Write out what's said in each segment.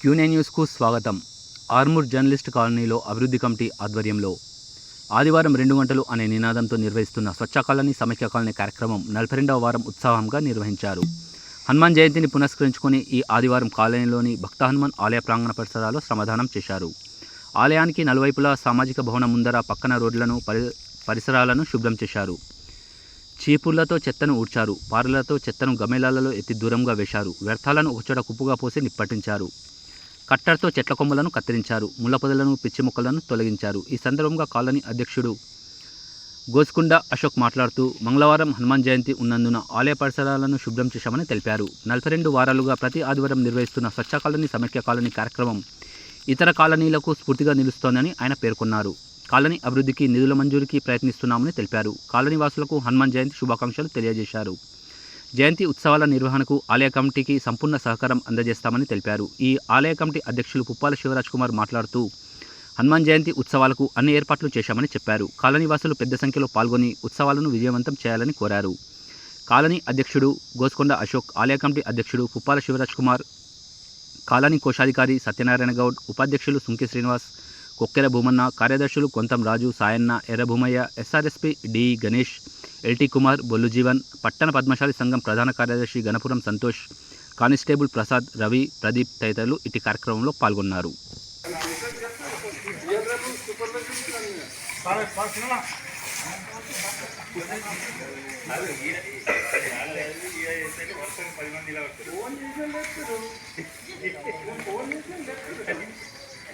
క్యూనే న్యూస్కు స్వాగతం. ఆర్మూర్ జర్నలిస్ట్ కాలనీలో అభివృద్ధి కమిటీ ఆధ్వర్యంలో ఆదివారం రెండు గంటలు అనే నినాదంతో నిర్వహిస్తున్న స్వచ్ఛ కాలనీ సమైక్య కాలనీ కార్యక్రమం నలభై రెండవ వారం ఉత్సాహంగా నిర్వహించారు. హనుమాన్ జయంతిని పునస్కరించుకొని ఈ ఆదివారం కాలనీలోని భక్త హనుమాన్ ఆలయ ప్రాంగణ పరిసరాల్లో శ్రమదానం చేశారు. ఆలయానికి నలువైపులా సామాజిక భవనం ముందర పక్కన రోడ్లను పరి పరిసరాలను శుభ్రం చేశారు. చీపుర్లతో చెత్తను ఊడ్చారు. పారలతో చెత్తను గమేలాలలో ఎత్తి దూరంగా వేశారు. వ్యర్థాలను ఒకచోట కుప్పుగా పోసి నిప్పటించారు. కట్టర్తో చెట్ల కొమ్మలను కత్తిరించారు. ముళ్ళ పొదలను పిచ్చి మొక్కలను తొలగించారు. ఈ సందర్భంగా కాలనీ అధ్యక్షుడు గోసుకుండ అశోక్ మాట్లాడుతూ మంగళవారం హనుమాన్ జయంతి ఉన్నందున ఆలయ పరిసరాలను శుభ్రం చేశామని తెలిపారు. నలభై రెండు వారాలుగా ప్రతి ఆదివారం నిర్వహిస్తున్న స్వచ్ఛ కాలనీ సమైక్య కాలనీ కార్యక్రమం ఇతర కాలనీలకు స్ఫూర్తిగా నిలుస్తోందని ఆయన పేర్కొన్నారు. కాలనీ అభివృద్ధికి నిధుల మంజూరికి ప్రయత్నిస్తున్నామని తెలిపారు. కాలనీ వాసులకు హనుమాన్ జయంతి శుభాకాంక్షలు తెలియజేశారు. జయంతి ఉత్సవాల నిర్వహణకు ఆలయ కమిటీకి సంపూర్ణ సహకారం అందజేస్తామని తెలిపారు. ఈ ఆలయ కమిటీ అధ్యక్షులు పుప్పాల శివరాజ్ కుమార్ మాట్లాడుతూ హనుమాన్ జయంతి ఉత్సవాలకు అన్ని ఏర్పాట్లు చేశామని చెప్పారు. కాలనీవాసులు పెద్ద సంఖ్యలో పాల్గొని ఉత్సవాలను విజయవంతం చేయాలని కోరారు. కాలనీ అధ్యక్షుడు గోస్కొండ అశోక్ ఆలయ కమిటీ అధ్యక్షుడు పుప్పాల శివరాజ్ కుమార్ కాలనీ కోశాధికారి సత్యనారాయణ గౌడ్ ఉపాధ్యక్షులు సుంకి శ్రీనివాస్ కొక్కెర భూమన్న కార్యదర్శులు Kontham Raju Sayanna Errabhumaiah SRSP D Ganesh LT Kumar Bollujeevan పట్టణ పద్మశాలి సంఘం ప్రధాన కార్యదర్శి గణపురం సంతోష్ కానిస్టేబుల్ ప్రసాద్ రవి ప్రదీప్ తదితరులు ఇటు కార్యక్రమంలో పాల్గొన్నారు.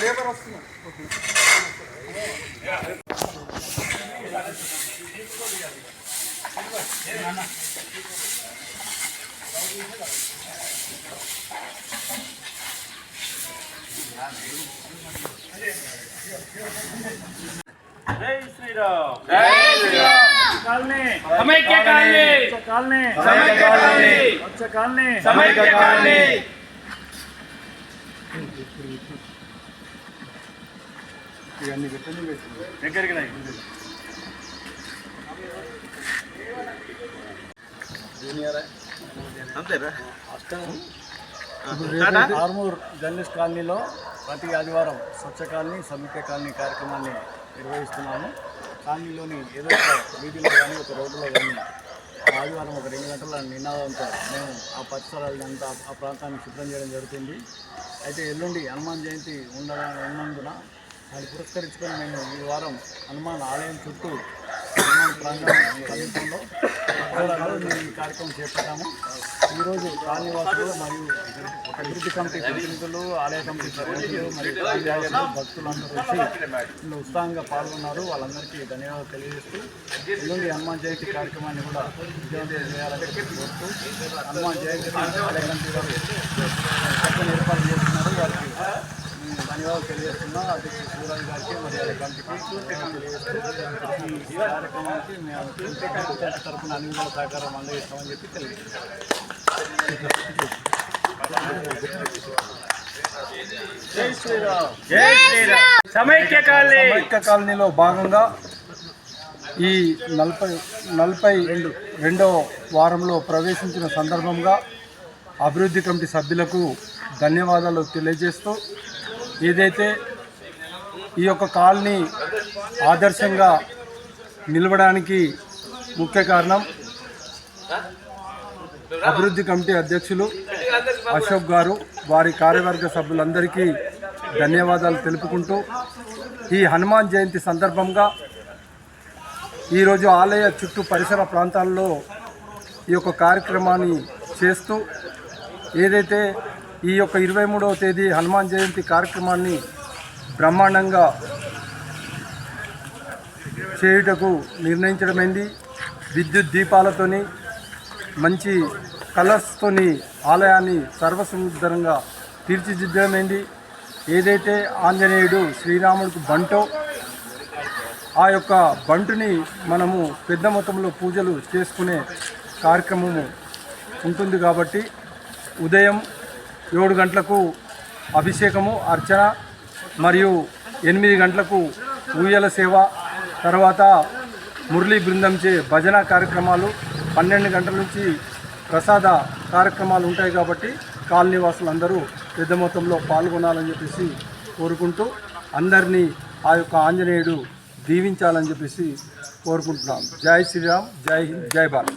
లేబర్ వస్తున్నారు తీసుకోవాలి Jai Sriram. Colony Samaikya colony colony Samaikya colony వచ్చే కాలనీ సమైక్య కాలనీ దగ్గరికి రా. ఆర్మూర్ జర్నలిస్ట్ కాలనీలో ప్రతి ఆదివారం స్వచ్ఛ కాలనీ సమీక్ష కాలనీ కార్యక్రమాన్ని నిర్వహిస్తున్నాము. కాలనీలోని ఏదో ఒక వీధిలో కానీ ఒక రోడ్డులో కానీ ఆదివారం ఒక రెండు గంటల నినాదంతో మేము ఆ పరిసరాలను అంతా ఆ ప్రాంతాన్ని శుభ్రం చేయడం జరుగుతుంది. అయితే ఎల్లుండి హనుమాన్ జయంతి ఉండ ఉన్నందున దాన్ని పురస్కరించుకొని మేము ఈ వారం హనుమాన్ ఆలయం చుట్టూ హనుమాన్ ప్రాంగణం ఈ కార్యక్రమం చేపట్టాము. ఈరోజు కాలనీవాసులు మరియు అభివృద్ధి కమిటీ ప్రతినిధులు ఆలయ కమిటీ ప్రతినిధులు మరియు భక్తులందరూ వచ్చి ఉత్సాహంగా పాల్గొన్నారు. వాళ్ళందరికీ ధన్యవాదాలు తెలియజేస్తూ ఎల్లుండి హనుమాన్ జయంతి కార్యక్రమాన్ని కూడా విజయవంతం చేయాలని కోరుతూ హనుమాన్ జయంతి ఆలయ కమిటీ వారు ఏర్పాటు చేస్తున్నారు. వారికి ధన్యవాదాలు తెలియజేస్తున్నాం. అధ్యక్షుడు శివరాజు గారికి కమిటీకి ఈ కార్యక్రమానికి మేము తరఫున అన్ని విధాల సహకారం అందజేస్తామని చెప్పి తెలియజేస్తాం జై శ్రీరామ్. జై శ్రీరామ్. సమైక్య కాలనీ. సమైక్య కాలనీలో భాగంగా ఈ నలభై నలభై రెండు రెండవ వారంలో ప్రవేశించిన సందర్భంగా అభివృద్ధి కమిటీ సభ్యులకు ధన్యవాదాలు తెలియజేస్తూ ఏదైతే ఈ యొక్క కాలనీ ఆదర్శంగా నిలవడానికి ముఖ్య కారణం అభివృద్ధి కమిటీ అధ్యక్షులు అశోక్ గారు వారి కార్యవర్గ సభ్యులందరికీ ధన్యవాదాలు తెలుపుకుంటూ ఈ హనుమాన్ జయంతి సందర్భంగా ఈరోజు ఆలయ చుట్టూ పరిసర ప్రాంతాల్లో ఈ యొక్క కార్యక్రమాన్ని చేస్తూ ఏదైతే ఈ యొక్క ఇరవై మూడవ తేదీ హనుమాన్ జయంతి కార్యక్రమాన్ని బ్రహ్మాండంగా చేయుటకు నిర్ణయించడమైంది. విద్యుత్ దీపాలతోని మంచి కలర్స్తోని ఆలయాన్ని సర్వసుందరంగా తీర్చిదిద్దడమైంది. ఏదైతే ఆంజనేయుడు శ్రీరాముడికి బంటో ఆ యొక్క బంటుని మనము పెద్ద మొత్తంలో పూజలు చేసుకునే కార్యక్రమము ఉంటుంది కాబట్టి ఉదయం ఏడు గంటలకు అభిషేకము అర్చన మరియు ఎనిమిది గంటలకు ఊయల సేవ తర్వాత మురళీ బృందంచే భజన కార్యక్రమాలు పన్నెండు గంటల నుంచి ప్రసాద కార్యక్రమాలు ఉంటాయి కాబట్టి కాలనీ వాసులందరూ పెద్ద మొత్తంలో పాల్గొనాలని చెప్పేసి కోరుకుంటూ అందరినీ ఆ యొక్క ఆంజనేయుడు దీవించాలని చెప్పేసి కోరుకుంటున్నాం. జై శ్రీరామ్ జై హింద్ జై భారత్.